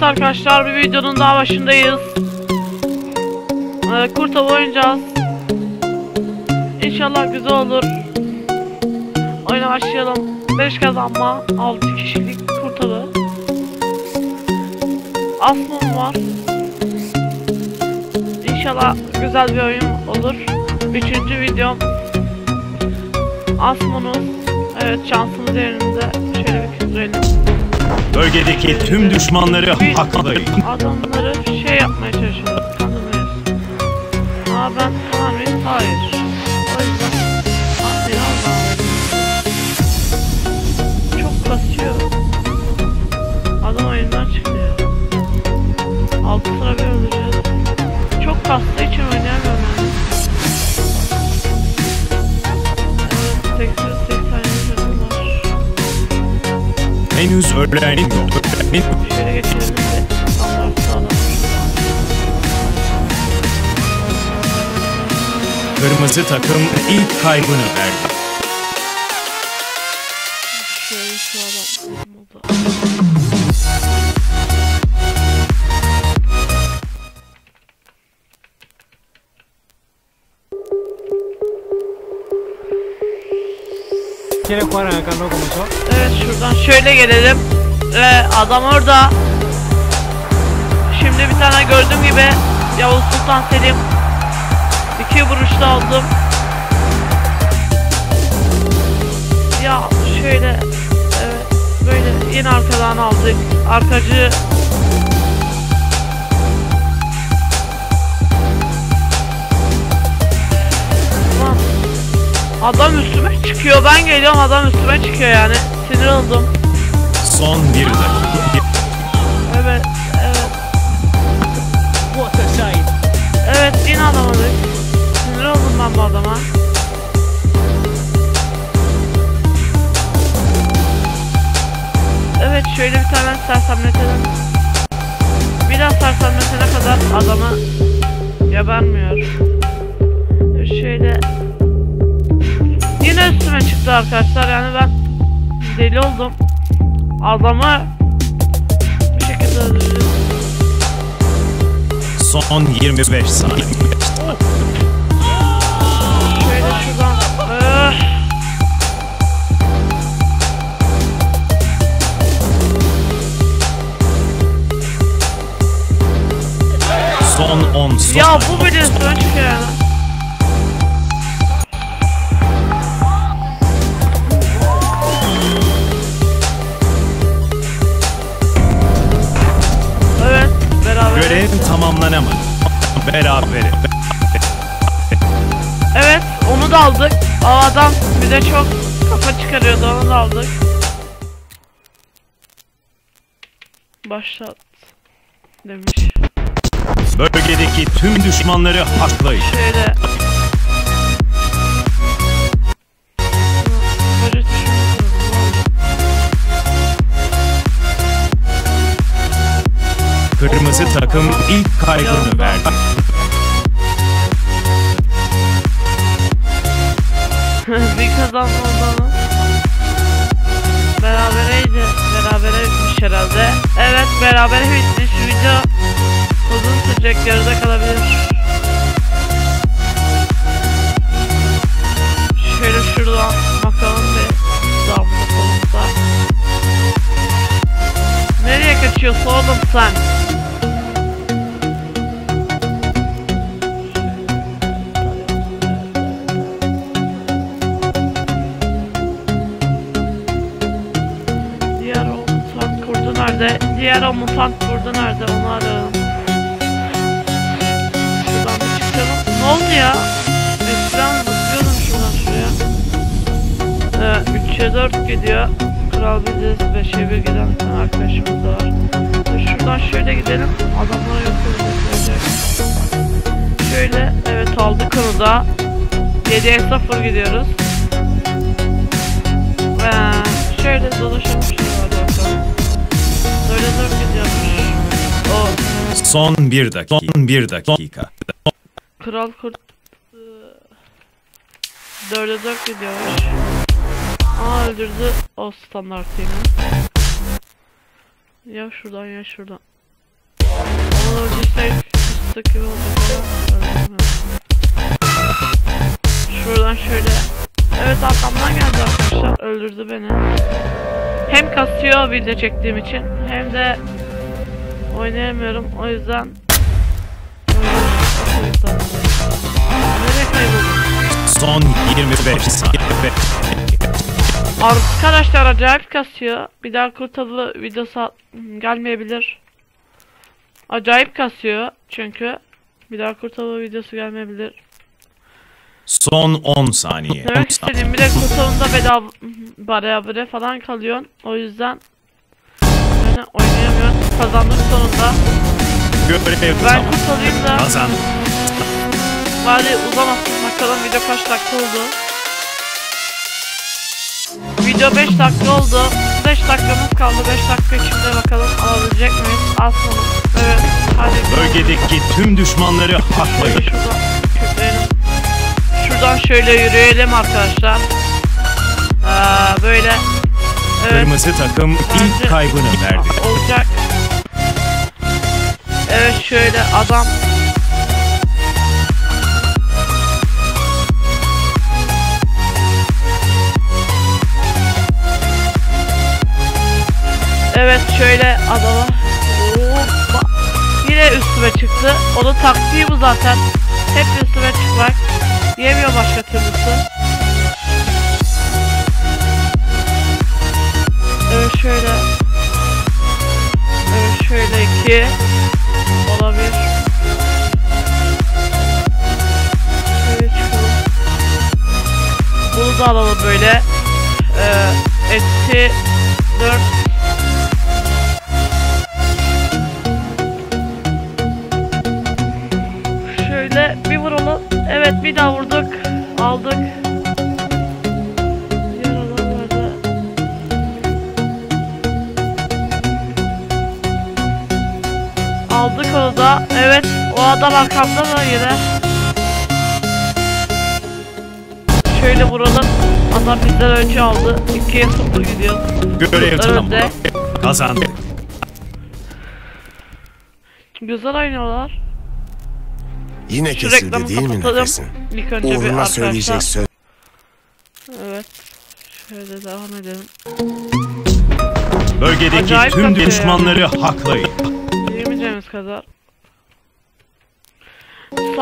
Evet arkadaşlar bir videonun daha başındayız. Ee, kurt avı oynayacağız. İnşallah güzel olur. Oyuna başlayalım. 5 kazanma, 6 kişilik kurt avı. Asmum var. İnşallah güzel bir oyun olur. Üçüncü videom. Asmonuz. Evet şansımız yerinde. Şöyle bir küldürelim. Bölgedeki tüm düşmanları Biz haklayın. adamları şey yapmaya çalışıyoruz. Kandırmayız. Aa ben tamam mıyım? Hayır. O yüzden Hadi Allah. Çok kasıyor. Adam oyundan çıktı ya. Altı sıra bir öldüreceğiz. Çok kastığı Henüz ölen yok. Şöyle geçelim de adamlar sağlam. Kırmızı takım ilk kaybını verdi. Şöyle şu adam ¿Quieres jugar acá no como yo? Evet şuradan şöyle gelelim. Ve adam orada. Şimdi bir tane gördüğüm gibi Yavuz Sultan Selim. İki vuruşta aldım. Ya şöyle evet böyle yine arkadan aldık. Arkacı Adam üstüme çıkıyor. Ben geliyorum adam üstüme çıkıyor yani. Sinir oldum. Son bir dakika. Evet, evet. Evet, yine alamadık. Sinir oldum ben bu adama. Evet, şöyle bir tane sersemletelim. Biraz sersemletene kadar adamı gebermiyor. Şöyle Üstüme çıktı arkadaşlar yani ben deli oldum. Adamı bir şekilde öldürdüm. Son 25 saniye. Şöyle şuradan. Öh. Son 10 son. Ya bu bile çıkıyor yani. Görev tamamlanamadı. Berabere. Evet, onu da aldık. O adam bir de çok kafa çıkarıyordu, onu da aldık. Başlat demiş. Bölgedeki tüm düşmanları haklayın. Şöyle. Kırmızı takım ilk kaybını verdi. bir kazanmadan Berabereydi. Berabere bitmiş herhalde. Evet berabere bitti. Video uzun sürecek. Yarıda kalabilir. Şöyle şuradan bakalım bir sağımda solumda. Nereye kaçıyorsun oğlum sen? Diğer o mutant kurdu nerede? Onu arayalım. Şuradan bir çıkalım. Ne oldu ya? Eskiden zıplıyordum şuradan şuraya. Evet, 3'e 4 gidiyor. Kral biziz. 5'e 1 giden arkadaşımız da var. Şuradan şöyle gidelim. Adamlara yok olacak. Şöyle, evet aldık onu da. 7'ye 0 gidiyoruz. Ve şöyle dolaşalım şuralarda Son bir dakika. Son bir dakika. kral kurt ıı, dörde dört gidiyormuş. Aa öldürdü o standart yine. Ya şuradan ya şuradan. öldürsek fıstık olacak. Şuradan şöyle. Evet arkamdan geldi arkadaşlar. Öldürdü beni. Hem kasıyor video çektiğim için hem de oynayamıyorum. O yüzden Nereye kayboldum? Son 25 saniye. Arkadaşlar acayip kasıyor. Bir daha kurtarılı videosu gelmeyebilir. Acayip kasıyor çünkü. Bir daha kurtarılı videosu gelmeyebilir. Son 10 saniye. 10 Demek istediğim bir de kurtarında bedava berabere falan kalıyorsun. O yüzden yani oynayamıyorsun. Kazandık sonunda. Görev Ben kurtarayım da Kazan. bari uzamasın. Bakalım video kaç dakika oldu. Video 5 dakika oldu. 5 dakikamız kaldı. 5 dakika içinde bakalım alabilecek miyiz? Aslanım. Evet. Hadi. Bölgedeki tüm düşmanları haklayın. Şuradan şöyle yürüyelim arkadaşlar. Aa, böyle. Evet. Kırmızı takım ilk kaybını verdi. Olacak. Evet şöyle adam. Evet şöyle adama. Hoppa. Yine üstüme çıktı. Onun taktiği bu zaten. Hep üstüme çıkmak. Yemiyor başka türlüsü. Evet şöyle. Evet şöyle iki. Olabilir. Şöyle çıkalım. Bunu da alalım böyle. Ee, eksi 4 Evet bir daha vurduk. Aldık. Aldık onu da. Evet o adam arkamda da yine. Şöyle vuralım. Adam bizden önce aldı. İkiye sıfır gidiyor. Görev tamam. Önde. Kazandık. Güzel oynuyorlar. Yine Şu kesildi değil mi nefesin? İlk önce bir Uğruna arkadaşlar. söyleyecek söz. Evet. Şöyle devam edelim. Bölgedeki Acayip tüm düşmanları haklayın. Diyemeyeceğimiz kadar.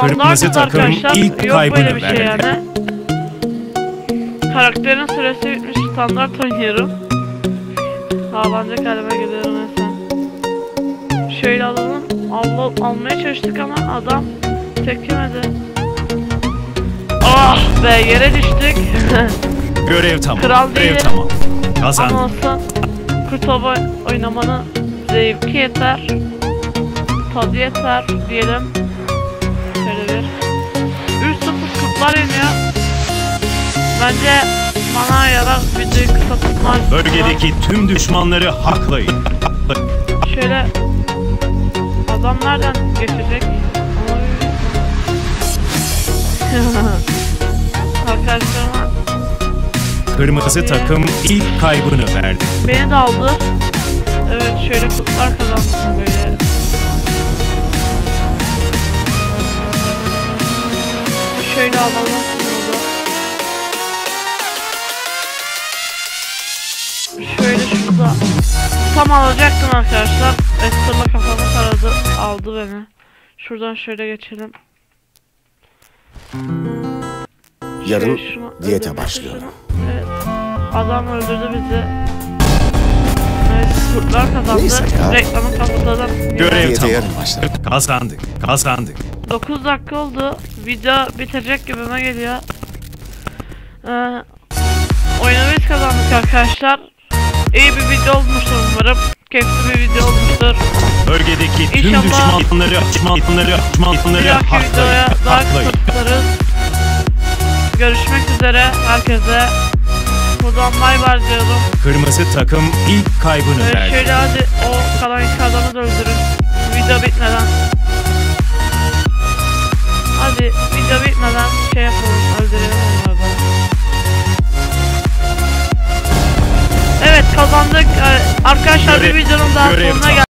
Kırmızı takım arkadaşlar. ilk Yok kaybını bir şey verdi. yani. Karakterin süresi bitmiş standart oynuyorum. Ağlanacak halime geliyorum mesela. Şöyle alalım. Al, almaya çalıştık ama adam tek yemedi. Ah be yere düştük. Görev tamam. Kral Görev değilim. tamam. ama Kazandık. olsun kurtova oynamanın zevki yeter. Tadı yeter diyelim. Şöyle bir. 3-0 kurtlar yeniyor. Bence bana yarar videoyu kısa tutmak. Bölgedeki tüm düşmanları haklayın. Şöyle adam nereden geçecek? Arkadaşlarıma Kırmızı takım ilk kaybını verdi. beni de aldı. Evet şöyle kutlar kazansın böyle. Şöyle alalım. Şöyle şurada. Tam alacaktım arkadaşlar. Esra'la kafamı taradı. Aldı beni. Şuradan şöyle geçelim. Yarın şunu diyete başlıyorum. Evet. Adam öldürdü bizi. Evet, kurtlar kazandı. Neyse ya. Reklamı kapatalım. Görev Diyete tamam. yarın başlar. Kazandık. Kazandık. 9 dakika oldu. Video bitecek gibime geliyor. Ee, oyunu biz kazandık arkadaşlar. İyi bir video olmuştur umarım. Keyifli bir video olmuştur. Bölgedeki tüm İnşallah- düşmanları, düşmanları, Bir düşmanları haklayın. Haklayın. Görüşmek üzere herkese. Buradan bay bay diyorum. Kırmızı takım ilk kaybını Ee, verdi. şöyle hadi o kalan iki adamı da öldürün. Video bitmeden. Hadi video bitmeden şey yapalım öldürelim onları da. Evet kazandık. Ee, Arkadaşlar bir Görev- videonun daha sonuna geldik.